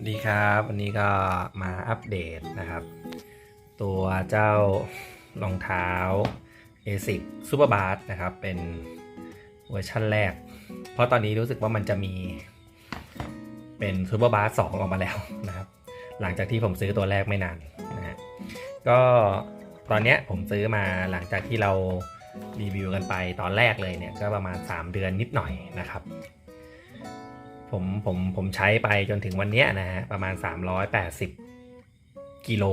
สวัสดีครับวันนี้ก็มาอัปเดตนะครับ ตัวเจ้ารองเท้า ASIC Super b a r นะครับ เป็นเวอร์ชั่นแรก เพราะตอนนี้รู้สึกว่ามันจะมีเป็น Super b a r 2 ออกมาแล้วนะครับ หลังจากที่ผมซื้อตัวแรกไม่นานนะฮะก็ตอนเนี้ยผมซื้อมาหลังจากที่เรารีวิวกันไปตอนแรกเลยเนี่ย ก็ประมาณ 3 เดือนนิดหน่อยนะครับ ผมผมผมใช้ไปจนถึงวันนี้นะฮะประมาณ 380กิโล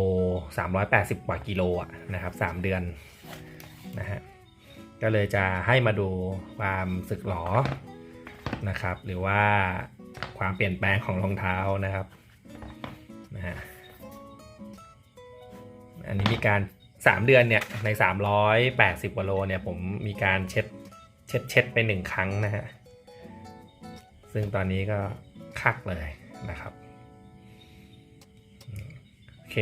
380 กว่ากิโลอะนะครับ 3 เดือนนะฮะก็เลยจะให้มาดูความสึกหรอนะครับ หรือว่าความเปลี่ยนแปลงของรองเท้านะครับนะฮะอันนี้มีการ 3 เดือนเนี่ยใน 380กว่าโลเนี่ยผมมีการเช็ดเช็ดเช็ดไปหนึ่งครั้งนะฮะ ซึ่งตอนนี้ก็คักเลยนะครับ โอเค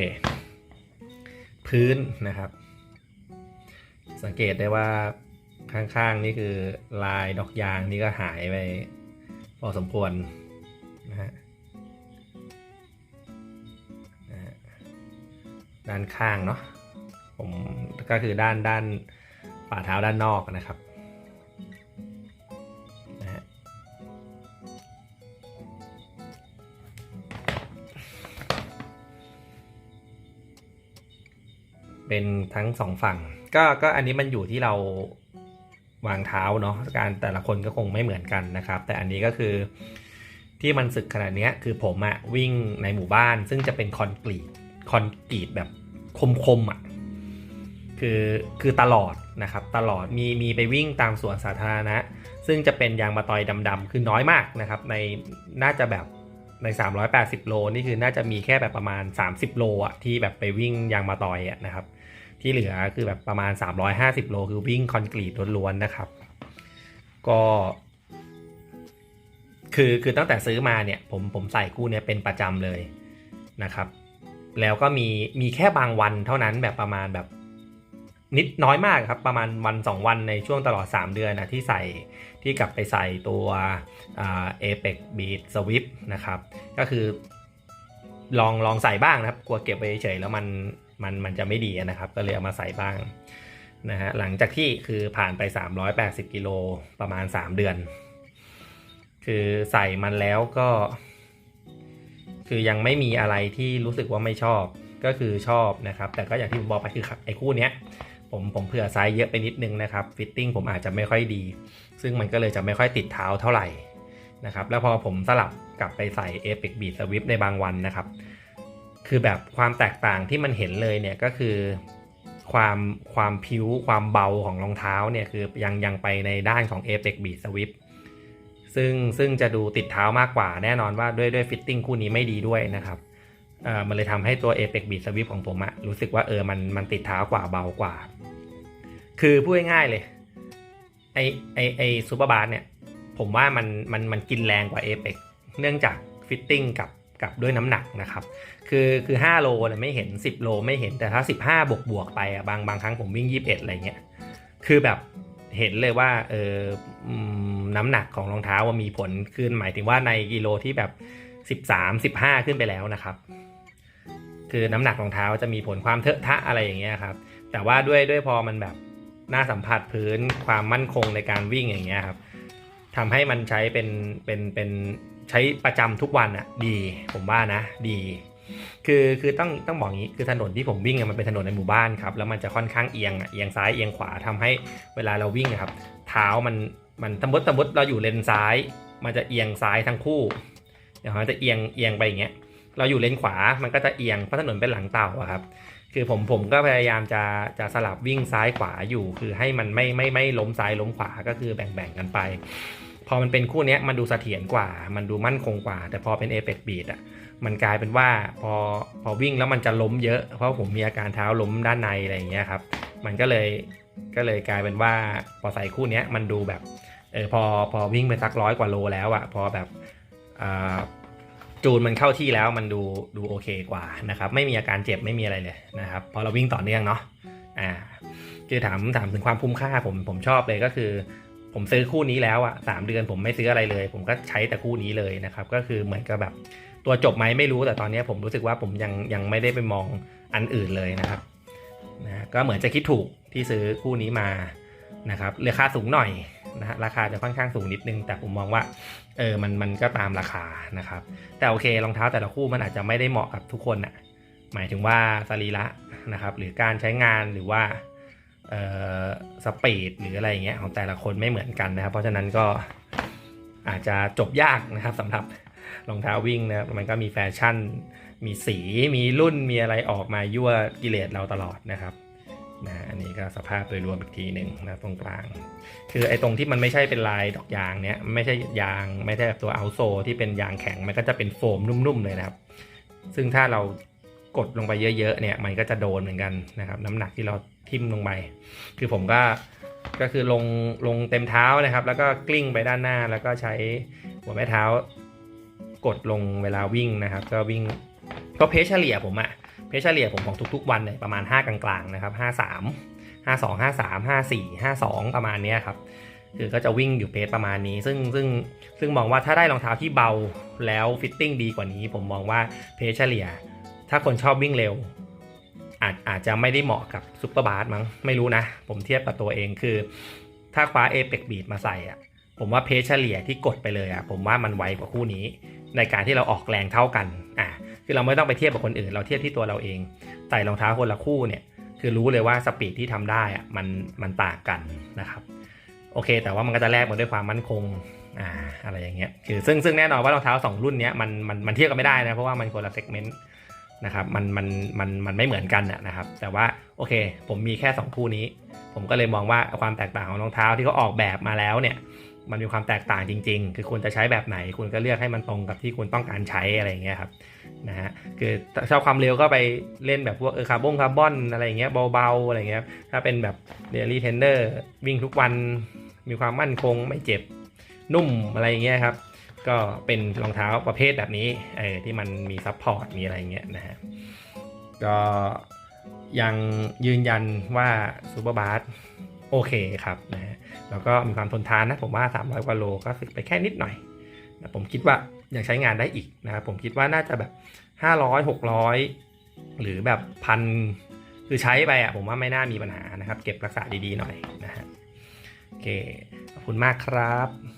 พื้นนะครับ สังเกตได้ว่าข้างๆนี่คือลายดอกยางนี่ก็หายไปพอสมควรนะฮะด้านข้างเนาะผมก็คือด้านด้านฝ่าเท้าด้านนอกนะครับ เป็นทั้งสองฝั่ง ก็ก็อันนี้มันอยู่ที่เราวางเท้าเนาะการแต่ละคนก็คงไม่เหมือนกันนะครับ แต่อันนี้ก็คือที่มันสึกขนาดนี้คือผมอะวิ่งในหมู่บ้าน ซึ่งจะเป็นคอนกรีตคอนกรีตแบบคมๆอะคือคือตลอดนะครับตลอดมีมีไปวิ่งตามสวนสาธารณะ ซึ่งจะเป็นยางมะตอยดำๆคือน้อยมากนะครับ ในน่าจะแบบ ใน 380 โลนี่คือน่าจะมีแค่แบบประมาณ 30 โลอะที่แบบไปวิ่งยางมะตอยอะนะครับ ที่เหลือคือแบบประมาณ 350 โลคือวิ่งคอนกรีตล้วนๆนะครับ ก็คือคือตั้งแต่ซื้อมาเนี่ยผมผมใส่คู่เนี้ยเป็นประจำเลยนะครับ แล้วก็มีมีแค่บางวันเท่านั้นแบบประมาณแบบ นิดน้อยมากครับ ประมาณวัน 2 วันในช่วงตลอด 3 เดือนนะที่ใส่ที่กลับไปใส่ตัวเอเปกบีดสวิปนะครับ ก็คือลองลองใส่บ้างนะครับ กลัวเก็บไปเฉยแล้วมันมันมันจะไม่ดีนะครับ ก็เลยเอามาใส่บ้างนะฮะหลังจากที่คือผ่านไป 380 กิโลประมาณ 3 เดือน คือใส่มันแล้วก็ คือยังไม่มีอะไรที่รู้สึกว่าไม่ชอบก็คือชอบนะครับ แต่ก็อย่างที่ผมบอกไปคือไอ้คู่เนี้ย ผมผมเผื่อไซส์เยอะไปนิดนึงนะครับฟิตติ้งผมอาจจะไม่ค่อยดี ซึ่งมันก็เลยจะไม่ค่อยติดเท้าเท่าไหร่นะครับแล้วพอผมสลับกลับไปใส่ a p e c Beat Swift ในบางวันนะครับ คือแบบความแตกต่างที่มันเห็นเลยเนี่ยก็คือความความผิวความเบาของรองเท้าเนี่ยคือยังยังไปในด้านของ a p e c Beat Swift ซึ่งซึ่งจะดูติดเท้ามากกว่าแน่นอนว่าด้วยด้วยฟิตติ้งคู่นี้ไม่ดีด้วยนะครับ มันเลยทำให้ตัว a p e c Beat Swift ของผมอะรู้สึกว่าเออมันมันติดเท้ากว่าเบากว่า คือพูดง่ายๆเลยไอไอไอซูเปอร์บาร์เนี่ยผมว่ามันมันมันกินแรงกว่า a p e c เนื่องจากฟิตติ้งกับกับด้วยน้ำหนักนะครับ คือคือ 5 โลเนี่ยไม่เห็น 10 โลไม่เห็นแต่ถ้า 15 บวกบวกไปอะบางบางครั้งผมวิ่ง 21 อะไรเงี้ยคือแบบเห็นเลยว่าเออน้ำหนักของรองเท้าว่ามีผลขึ้นหมายถึงว่าในกิโลที่แบบ 13 15 ขึ้นไปแล้วนะครับ คือน้ำหนักรองเท้าจะมีผลความเทอะทะอะไรอย่างเงี้ยครับแต่ว่าด้วยด้วยพอมันแบบหน้าสัมผัสพื้นความมั่นคงในการวิ่งอย่างเงี้ยครับทำให้มันใช้เป็นเป็นเป็นใช้ประจำทุกวันอะดีผมว่านะดีคือคือต้องต้องบอกงี้คือถนนที่ผมวิ่งอะมันเป็นถนนในหมู่บ้านครับแล้วมันจะค่อนข้างเอียงอะเอียงซ้ายเอียงขวาทำให้เวลาเราวิ่งครับ เท้ามันมันสมมติสมมติเราอยู่เลนซ้าย มันจะเอียงซ้ายทั้งคู่เดี๋ยวมันจะเอียงเอียงไปอย่างเงี้ย เราอยู่เลนขวา มันก็จะเอียงเพราะถนนเป็นหลังเต่าอะครับ คือผมผมก็พยายามจะจะสลับวิ่งซ้ายขวาอยู่ คือให้มันไม่ไม่ไม่ล้มซ้ายล้มขวาก็คือแบ่งแบ่งกันไป พอมันเป็นคู่นี้มันดูเสถียรกว่า มันดูมั่นคงกว่า แต่พอเป็นเอ e c Beat อะมันกลายเป็นว่าพอพอวิ่งแล้วมันจะล้มเยอะ เพราะผมมีอาการเท้าล้มด้านในอะไรอย่างเงี้ยครับ มันก็เลยก็เลยกลายเป็นว่าพอใส่คู่นี้มันดูแบบเออพอพอวิ่งไปสักร้อยกว่าโลแล้วอะพอแบบอ่า จูนมันเข้าที่แล้วมันดูดูโอเคกว่านะครับ ไม่มีอาการเจ็บไม่มีอะไรเลยนะครับพอเราวิ่งต่อเนื่องเนาะอ่าคือถามถามถึงความคุ้มค่าผมผมชอบเลยก็คือ ผมซื้อคู่นี้แล้วอะสามเดือนผมไม่ซื้ออะไรเลย ผมก็ใช้แต่คู่นี้เลยนะครับ ก็คือเหมือนกับแบบตัวจบไหมไม่รู้แต่ตอนนี้ผมรู้สึกว่าผมยังยังไม่ได้ไปมองอันอื่นเลยนะครับนะก็เหมือนจะคิดถูกที่ซื้อคู่นี้มา นะครับราคาสูงหน่อยนะฮะราคาจะค่อนข้างสูงนิดนึง แต่ผมมองว่าเออมันมันก็ตามราคานะครับ แต่โอเครองเท้าแต่ละคู่มันอาจจะไม่ได้เหมาะกับทุกคนน่ะหมายถึงว่าสรีระนะครับหรือการใช้งานหรือว่าเอ่อสปีดหรืออะไรอย่างเงี้ยของแต่ละคนไม่เหมือนกันนะครับ เพราะฉะนั้นก็อาจจะจบยากนะครับสำหรับรองเท้าวิ่งนะครับมันก็มีแฟชั่น มีสีมีรุ่นมีอะไรออกมายั่วกิเลสเราตลอดนะครับ นะอันนี้ก็สภาพโดยรวมอีกทีหนึ่งนะตรงกลาง คือไอ้ตรงที่มันไม่ใช่เป็นลายดอกยางเนี้ยไม่ใช่ยางไม่ใช่แบบตัวเอาโซที่เป็นยางแข็งมันก็จะเป็นโฟมนุ่มๆเลยนะครับ ซึ่งถ้าเรากดลงไปเยอะๆเนี่ยมันก็จะโดนเหมือนกันนะครับ น้ำหนักที่เราทิ่มลงไป คือผมก็ก็คือลงลงเต็มเท้านะครับ แล้วก็กลิ้งไปด้านหน้าแล้วก็ใช้หัวแม่เท้ากดลงเวลาวิ่งนะครับ ก็วิ่ง ก็เพชเฉลี่ยผมอะเพชเฉลี่ยผมของทุกๆวันเนี่ยประมาณ 5 กลางๆนะครับ53 52 53 54 52 ประมาณเนี้ยครับคือก็จะวิ่งอยู่เพจประมาณนี้ ซึ่งซึ่งซึ่งมองว่าถ้าได้รองเท้าที่เบาแล้วฟิตติ้งดีกว่านี้ ผมมองว่าเพจเฉลี่ย ถ้าคนชอบวิ่งเร็ว อาจอาจจะไม่ได้เหมาะกับซุปเปอร์บาสมั้งไม่รู้นะ ผมเทียบกับตัวเองคือ ถ้าคว้าเอเปกบีดมาใส่อะผมว่าเพจเฉลี่ยที่กดไปเลยอะผมว่ามันไวกว่าคู่นี้ ในการที่เราออกแรงเท่ากันอะคือเราไม่ต้องไปเทียบกับคนอื่น เราเทียบที่ตัวเราเองใส่รองเท้าคนละคู่เนี่ยคือรู้เลยว่าสปีดที่ทำได้อะมันมันต่างกันนะครับโอเค แต่ว่ามันก็จะแลกมาด้วยความมั่นคงอ่าอะไรอย่างเงี้ยคือซึ่งซึ่งแน่นอนว่ารองเท้าสองรุ่นเนี้ยมันมันมันเทียบกันไม่ได้นะเพราะว่ามันคนละเซกเมนต์นะครับมันมันมันมันไม่เหมือนกันนะนะครับ แต่ว่าโอเค ผมมีแค่ 2 คู่นี้ ผมก็เลยมองว่าความแตกต่างของรองเท้าที่เขาออกแบบมาแล้วเนี่ย มันมีความแตกต่างจริง ๆ คือคุณจะใช้แบบไหน คุณก็เลือกให้มันตรงกับที่คุณต้องการใช้อะไรอย่างเงี้ยครับนะฮะคือชอบความเร็วก็ไปเล่นแบบพวกเออคาร์บอนคาร์บอนอะไรอย่างเงี้ยเบาๆอะไรเงี้ยถ้าเป็นแบบเดลี่เทนเดอร์วิ่งทุกวันมีความมั่นคงไม่เจ็บนุ่มอะไรอย่างเงี้ยครับก็เป็นรองเท้าประเภทแบบนี้เออที่มันมีซัพพอร์ตมีอะไรอย่างเงี้ยนะฮะก็ยังยืนยันว่าซูเปอร์บาส โอเคครับนะฮะแล้วก็มีความทนทานนะผมว่า 300กว่าโลก็สึกไปแค่นิดหน่อยนะผมคิดว่ายังใช้งานได้อีกนะครับผมคิดว่าน่าจะแบบ 500 600 หรือแบบพันคือใช้ไปอะผมว่าไม่น่ามีปัญหานะครับ เก็บรักษาดีๆหน่อยนะฮะโอเคขอบคุณมากครับ